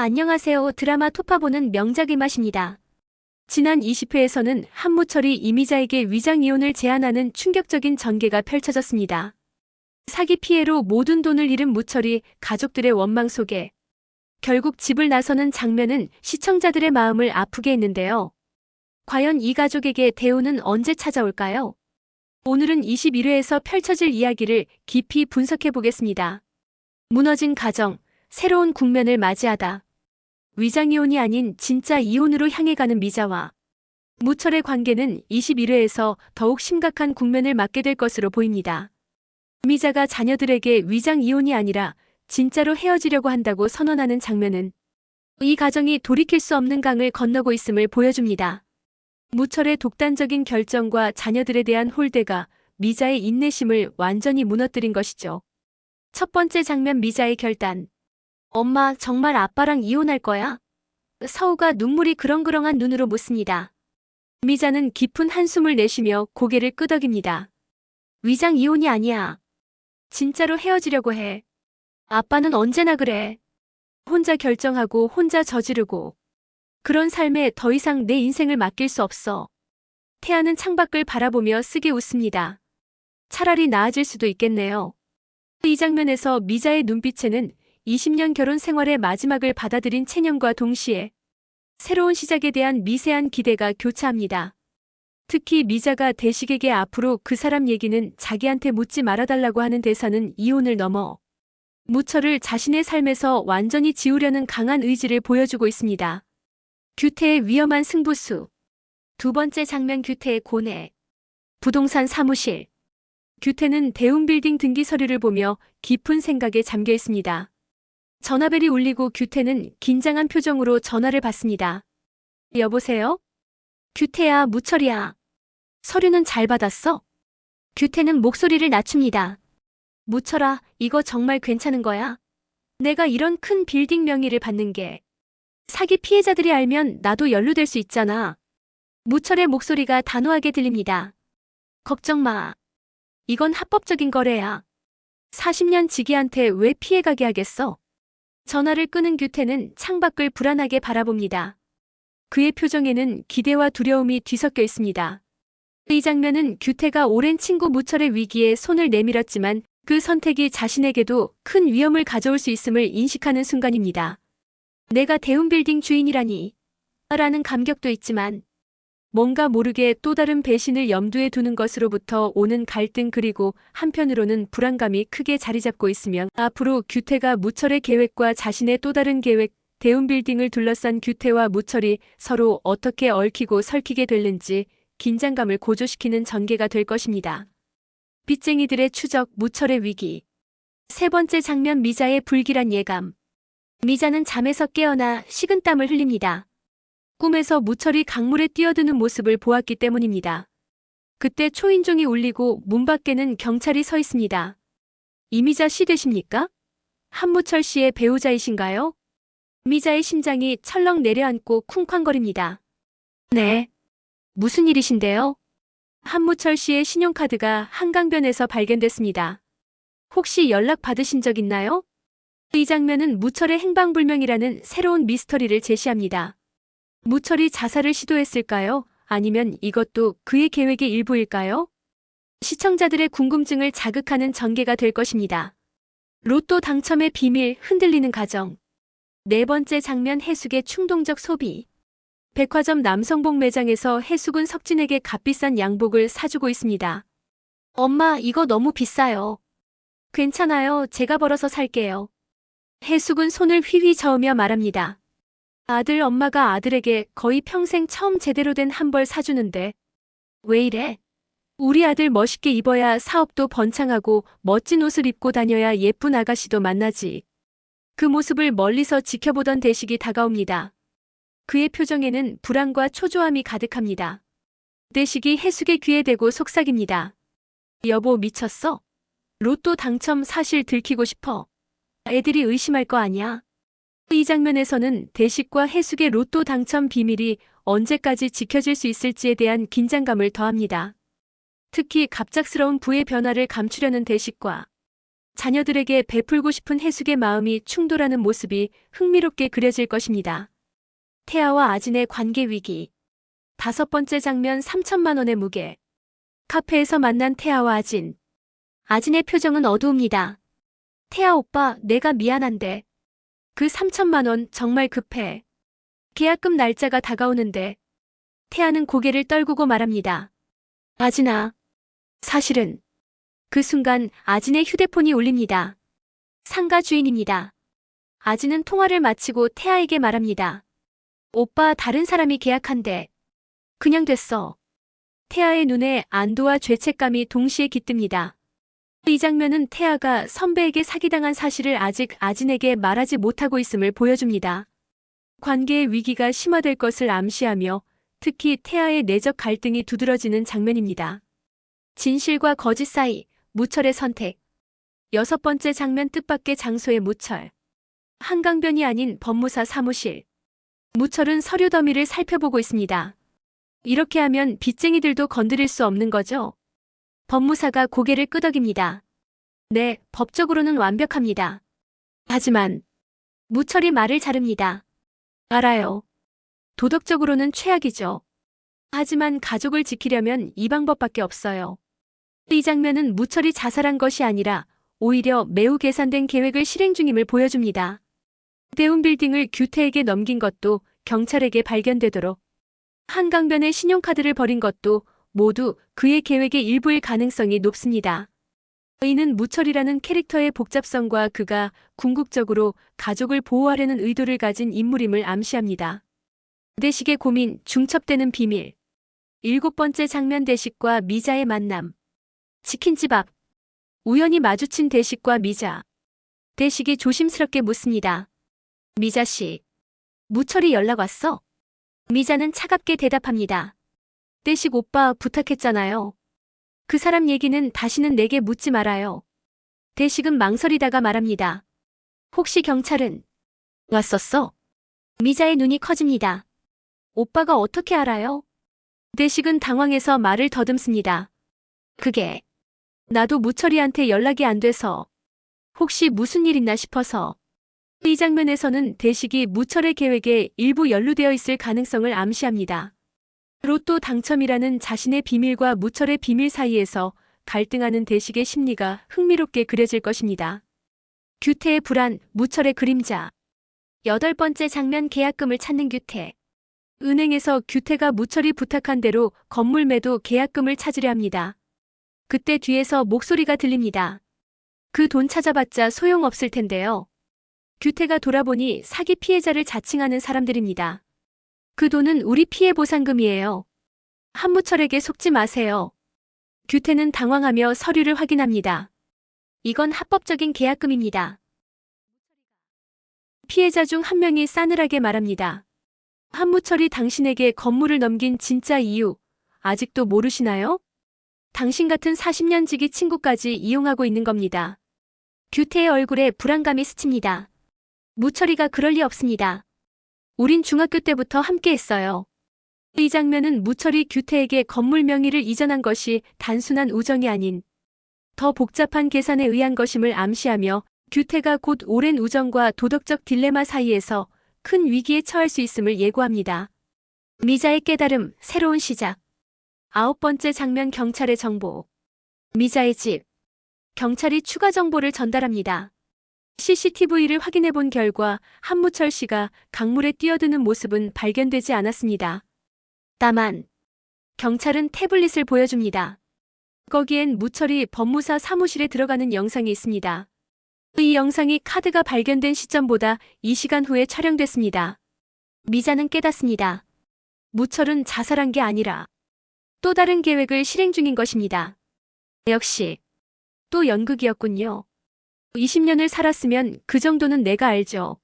안녕하세요. 드라마 토파보는 명작의 맛입니다. 지난 20회에서는 한무철이 이미자에게 위장 이혼을 제안하는 충격적인 전개가 펼쳐졌습니다. 사기 피해로 모든 돈을 잃은 무철이 가족들의 원망 속에 결국 집을 나서는 장면은 시청자들의 마음을 아프게 했는데요. 과연 이 가족에게 대우는 언제 찾아올까요? 오늘은 21회에서 펼쳐질 이야기를 깊이 분석해 보겠습니다. 무너진 가정, 새로운 국면을 맞이하다. 위장 이혼이 아닌 진짜 이혼으로 향해 가는 미자와 무철의 관계는 21회에서 더욱 심각한 국면을 맞게 될 것으로 보입니다. 미자가 자녀들에게 위장 이혼이 아니라 진짜로 헤어지려고 한다고 선언하는 장면은 이 가정이 돌이킬 수 없는 강을 건너고 있음을 보여줍니다. 무철의 독단적인 결정과 자녀들에 대한 홀대가 미자의 인내심을 완전히 무너뜨린 것이죠. 첫 번째 장면 미자의 결단. 엄마, 정말 아빠랑 이혼할 거야? 서우가 눈물이 그렁그렁한 눈으로 묻습니다. 미자는 깊은 한숨을 내쉬며 고개를 끄덕입니다. 위장 이혼이 아니야. 진짜로 헤어지려고 해. 아빠는 언제나 그래. 혼자 결정하고 혼자 저지르고. 그런 삶에 더 이상 내 인생을 맡길 수 없어. 태아는 창밖을 바라보며 쓰게 웃습니다. 차라리 나아질 수도 있겠네요. 이 장면에서 미자의 눈빛에는 20년 결혼 생활의 마지막을 받아들인 체념과 동시에 새로운 시작에 대한 미세한 기대가 교차합니다. 특히 미자가 대식에게 앞으로 그 사람 얘기는 자기한테 묻지 말아달라고 하는 대사는 이혼을 넘어 무철을 자신의 삶에서 완전히 지우려는 강한 의지를 보여주고 있습니다. 규태의 위험한 승부수. 두 번째 장면 규태의 고뇌. 부동산 사무실. 규태는 대웅빌딩 등기 서류를 보며 깊은 생각에 잠겨 있습니다. 전화벨이 울리고 규태는 긴장한 표정으로 전화를 받습니다. 여보세요? 규태야, 무철이야. 서류는 잘 받았어? 규태는 목소리를 낮춥니다. 무철아, 이거 정말 괜찮은 거야? 내가 이런 큰 빌딩 명의를 받는 게 사기 피해자들이 알면 나도 연루될 수 있잖아. 무철의 목소리가 단호하게 들립니다. 걱정 마. 이건 합법적인 거래야. 40년 지기한테 왜 피해가게 하겠어? 전화를 끄는 규태는 창밖을 불안하게 바라봅니다. 그의 표정에는 기대와 두려움이 뒤섞여 있습니다. 이 장면은 규태가 오랜 친구 무철의 위기에 손을 내밀었지만 그 선택이 자신에게도 큰 위험을 가져올 수 있음을 인식하는 순간입니다. 내가 대웅빌딩 주인이라니. 라는 감격도 있지만 뭔가 모르게 또 다른 배신을 염두에 두는 것으로부터 오는 갈등 그리고 한편으로는 불안감이 크게 자리 잡고 있으며 앞으로 규태가 무철의 계획과 자신의 또 다른 계획, 대운 빌딩을 둘러싼 규태와 무철이 서로 어떻게 얽히고 설키게 될는지 긴장감을 고조시키는 전개가 될 것입니다. 빚쟁이들의 추적, 무철의 위기. 세 번째 장면 미자의 불길한 예감. 미자는 잠에서 깨어나 식은땀을 흘립니다. 꿈에서 무철이 강물에 뛰어드는 모습을 보았기 때문입니다. 그때 초인종이 울리고 문 밖에는 경찰이 서 있습니다. 이미자 씨 되십니까? 한무철 씨의 배우자이신가요? 미자의 심장이 철렁 내려앉고 쿵쾅거립니다. 네. 무슨 일이신데요? 한무철 씨의 신용카드가 한강변에서 발견됐습니다. 혹시 연락 받으신 적 있나요? 이 장면은 무철의 행방불명이라는 새로운 미스터리를 제시합니다. 무철이 자살을 시도했을까요? 아니면 이것도 그의 계획의 일부일까요? 시청자들의 궁금증을 자극하는 전개가 될 것입니다. 로또 당첨의 비밀 흔들리는 가정. 네 번째 장면 해숙의 충동적 소비. 백화점 남성복 매장에서 해숙은 석진에게 값비싼 양복을 사주고 있습니다. 엄마, 이거 너무 비싸요. 괜찮아요. 제가 벌어서 살게요. 해숙은 손을 휘휘 저으며 말합니다. 아들 엄마가 아들에게 거의 평생 처음 제대로 된 한벌 사주는데 왜 이래? 우리 아들 멋있게 입어야 사업도 번창하고 멋진 옷을 입고 다녀야 예쁜 아가씨도 만나지. 그 모습을 멀리서 지켜보던 대식이 다가옵니다. 그의 표정에는 불안과 초조함이 가득합니다. 대식이 해숙의 귀에 대고 속삭입니다. 여보 미쳤어? 로또 당첨 사실 들키고 싶어. 애들이 의심할 거 아니야? 이 장면에서는 대식과 해숙의 로또 당첨 비밀이 언제까지 지켜질 수 있을지에 대한 긴장감을 더합니다. 특히 갑작스러운 부의 변화를 감추려는 대식과 자녀들에게 베풀고 싶은 해숙의 마음이 충돌하는 모습이 흥미롭게 그려질 것입니다. 태아와 아진의 관계 위기. 다섯 번째 장면 3천만 원의 무게. 카페에서 만난 태아와 아진. 아진의 표정은 어두웁니다. 태아 오빠, 내가 미안한데. 그 3천만 원 정말 급해. 계약금 날짜가 다가오는데. 태아는 고개를 떨구고 말합니다. 아진아. 사실은. 그 순간 아진의 휴대폰이 울립니다. 상가 주인입니다. 아진은 통화를 마치고 태아에게 말합니다. 오빠 다른 사람이 계약한대. 그냥 됐어. 태아의 눈에 안도와 죄책감이 동시에 깃듭니다. 이 장면은 태아가 선배에게 사기당한 사실을 아직 아진에게 말하지 못하고 있음을 보여줍니다. 관계의 위기가 심화될 것을 암시하며 특히 태아의 내적 갈등이 두드러지는 장면입니다. 진실과 거짓 사이 무철의 선택. 여섯 번째 장면 뜻밖의 장소의 무철. 한강변이 아닌 법무사 사무실. 무철은 서류 더미를 살펴보고 있습니다. 이렇게 하면 빚쟁이들도 건드릴 수 없는 거죠? 법무사가 고개를 끄덕입니다. 네, 법적으로는 완벽합니다. 하지만 무철이 말을 자릅니다. 알아요. 도덕적으로는 최악이죠. 하지만 가족을 지키려면 이 방법밖에 없어요. 이 장면은 무철이 자살한 것이 아니라 오히려 매우 계산된 계획을 실행 중임을 보여줍니다. 대운 빌딩을 규태에게 넘긴 것도 경찰에게 발견되도록 한강변에 신용카드를 버린 것도 모두 그의 계획의 일부일 가능성이 높습니다. 이는 무철이라는 캐릭터의 복잡성과 그가 궁극적으로 가족을 보호하려는 의도를 가진 인물임을 암시합니다. 대식의 고민, 중첩되는 비밀. 일곱 번째 장면 대식과 미자의 만남. 치킨집 앞. 우연히 마주친 대식과 미자. 대식이 조심스럽게 묻습니다. 미자 씨. 무철이 연락 왔어? 미자는 차갑게 대답합니다. 대식 오빠 부탁했잖아요. 그 사람 얘기는 다시는 내게 묻지 말아요. 대식은 망설이다가 말합니다. 혹시 경찰은 왔었어? 미자의 눈이 커집니다. 오빠가 어떻게 알아요? 대식은 당황해서 말을 더듬습니다. 그게 나도 무철이한테 연락이 안 돼서 혹시 무슨 일 있나 싶어서 이 장면에서는 대식이 무철의 계획에 일부 연루되어 있을 가능성을 암시합니다. 로또 당첨이라는 자신의 비밀과 무철의 비밀 사이에서 갈등하는 대식의 심리가 흥미롭게 그려질 것입니다. 규태의 불안, 무철의 그림자. 여덟 번째 장면 계약금을 찾는 규태. 은행에서 규태가 무철이 부탁한 대로 건물 매도 계약금을 찾으려 합니다. 그때 뒤에서 목소리가 들립니다. 그 돈 찾아봤자 소용없을 텐데요. 규태가 돌아보니 사기 피해자를 자칭하는 사람들입니다. 그 돈은 우리 피해 보상금이에요. 한무철에게 속지 마세요. 규태는 당황하며 서류를 확인합니다. 이건 합법적인 계약금입니다. 피해자 중 한 명이 싸늘하게 말합니다. 한무철이 당신에게 건물을 넘긴 진짜 이유 아직도 모르시나요? 당신 같은 40년 지기 친구까지 이용하고 있는 겁니다. 규태의 얼굴에 불안감이 스칩니다. 무철이가 그럴 리 없습니다. 우린 중학교 때부터 함께 했어요. 이 장면은 무철이 규태에게 건물 명의를 이전한 것이 단순한 우정이 아닌 더 복잡한 계산에 의한 것임을 암시하며 규태가 곧 오랜 우정과 도덕적 딜레마 사이에서 큰 위기에 처할 수 있음을 예고합니다. 미자의 깨달음, 새로운 시작. 아홉 번째 장면 경찰의 정보. 미자의 집. 경찰이 추가 정보를 전달합니다. CCTV를 확인해 본 결과 한무철 씨가 강물에 뛰어드는 모습은 발견되지 않았습니다. 다만 경찰은 태블릿을 보여줍니다. 거기엔 무철이 법무사 사무실에 들어가는 영상이 있습니다. 이 영상이 카드가 발견된 시점보다 2시간 후에 촬영됐습니다. 미자는 깨닫습니다. 무철은 자살한 게 아니라 또 다른 계획을 실행 중인 것입니다. 역시 또 연극이었군요. 20년을 살았으면 그 정도는 내가 알죠.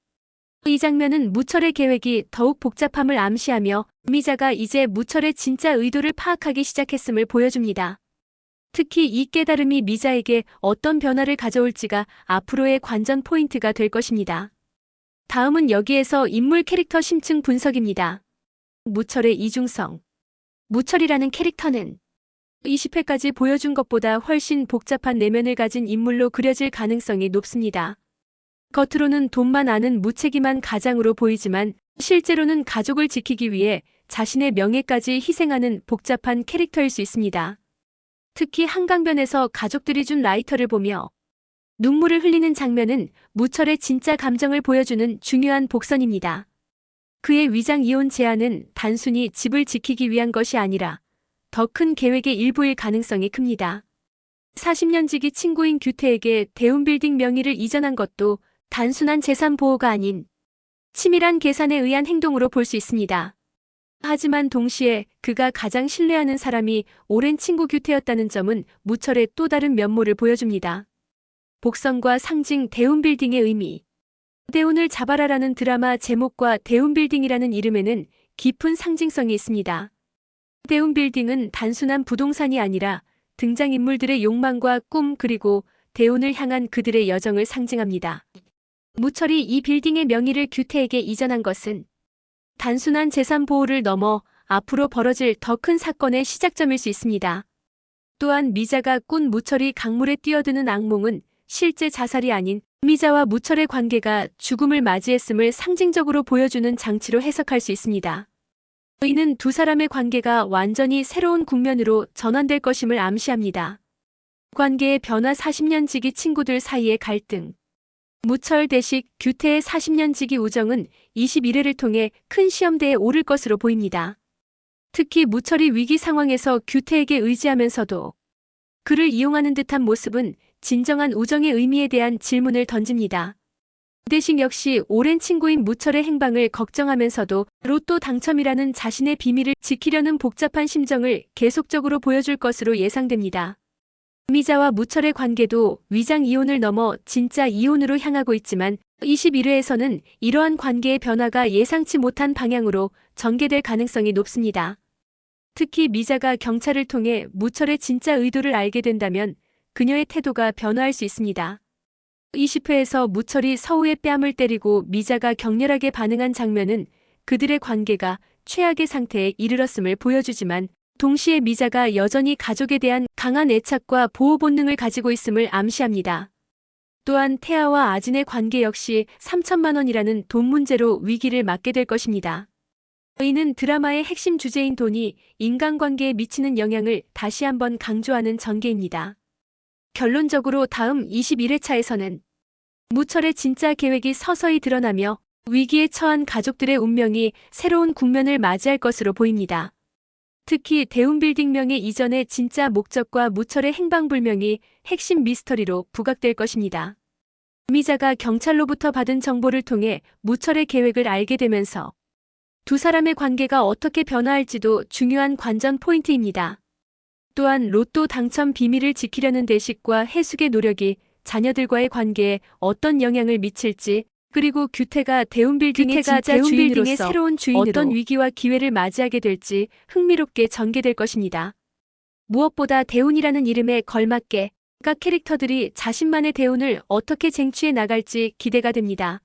이 장면은 무철의 계획이 더욱 복잡함을 암시하며 미자가 이제 무철의 진짜 의도를 파악하기 시작했음을 보여줍니다. 특히 이 깨달음이 미자에게 어떤 변화를 가져올지가 앞으로의 관전 포인트가 될 것입니다. 다음은 여기에서 인물 캐릭터 심층 분석입니다. 무철의 이중성. 무철이라는 캐릭터는 20회까지 보여준 것보다 훨씬 복잡한 내면을 가진 인물로 그려질 가능성이 높습니다. 겉으로는 돈만 아는 무책임한 가장으로 보이지만 실제로는 가족을 지키기 위해 자신의 명예까지 희생하는 복잡한 캐릭터일 수 있습니다. 특히 한강변에서 가족들이 준 라이터를 보며 눈물을 흘리는 장면은 무철의 진짜 감정을 보여주는 중요한 복선입니다. 그의 위장 이혼 제안은 단순히 집을 지키기 위한 것이 아니라 더 큰 계획의 일부일 가능성이 큽니다. 40년 지기 친구인 규태에게 대운빌딩 명의를 이전한 것도 단순한 재산 보호가 아닌 치밀한 계산에 의한 행동으로 볼 수 있습니다. 하지만 동시에 그가 가장 신뢰하는 사람이 오랜 친구 규태였다는 점은 무철의 또 다른 면모를 보여줍니다. 복선과 상징 대운빌딩의 의미 대운을 잡아라라는 드라마 제목과 대운빌딩이라는 이름에는 깊은 상징성이 있습니다. 대운빌딩은 단순한 부동산이 아니라 등장인물들의 욕망과 꿈 그리고 대운을 향한 그들의 여정을 상징합니다. 무철이 이 빌딩의 명의를 규태에게 이전한 것은 단순한 재산 보호를 넘어 앞으로 벌어질 더 큰 사건의 시작점일 수 있습니다. 또한 미자가 꾼 무철이 강물에 뛰어드는 악몽은 실제 자살이 아닌 미자와 무철의 관계가 죽음을 맞이했음을 상징적으로 보여주는 장치로 해석할 수 있습니다. 이는 두 사람의 관계가 완전히 새로운 국면으로 전환될 것임을 암시합니다. 관계의 변화 40년 지기 친구들 사이의 갈등. 무철 대식 규태의 40년 지기 우정은 21회를 통해 큰 시험대에 오를 것으로 보입니다. 특히 무철이 위기 상황에서 규태에게 의지하면서도 그를 이용하는 듯한 모습은 진정한 우정의 의미에 대한 질문을 던집니다. 대식 역시 오랜 친구인 무철의 행방을 걱정하면서도 로또 당첨이라는 자신의 비밀을 지키려는 복잡한 심정을 계속적으로 보여줄 것으로 예상됩니다. 미자와 무철의 관계도 위장 이혼을 넘어 진짜 이혼으로 향하고 있지만 21회에서는 이러한 관계의 변화가 예상치 못한 방향으로 전개될 가능성이 높습니다. 특히 미자가 경찰을 통해 무철의 진짜 의도를 알게 된다면 그녀의 태도가 변화할 수 있습니다. 20회에서 무철이 서우의 뺨을 때리고 미자가 격렬하게 반응한 장면은 그들의 관계가 최악의 상태에 이르렀음을 보여주지만 동시에 미자가 여전히 가족에 대한 강한 애착과 보호 본능을 가지고 있음을 암시합니다. 또한 태아와 아진의 관계 역시 3천만 원이라는 돈 문제로 위기를 맞게 될 것입니다. 이는 드라마의 핵심 주제인 돈이 인간관계에 미치는 영향을 다시 한번 강조하는 전개입니다. 결론적으로 다음 21회차에서는 무철의 진짜 계획이 서서히 드러나며 위기에 처한 가족들의 운명이 새로운 국면을 맞이할 것으로 보입니다. 특히 대운빌딩명의 이전의 진짜 목적과 무철의 행방불명이 핵심 미스터리로 부각될 것입니다. 미자가 경찰로부터 받은 정보를 통해 무철의 계획을 알게 되면서 두 사람의 관계가 어떻게 변화할지도 중요한 관전 포인트입니다. 또한 로또 당첨 비밀을 지키려는 대식과 해숙의 노력이 자녀들과의 관계에 어떤 영향을 미칠지 그리고 규태가 대운빌딩의 규태가 진짜 대운빌딩의 새로운 주인으로 어떤 위기와 기회를 맞이하게 될지 흥미롭게 전개될 것입니다. 무엇보다 대운이라는 이름에 걸맞게 각 캐릭터들이 자신만의 대운을 어떻게 쟁취해 나갈지 기대가 됩니다.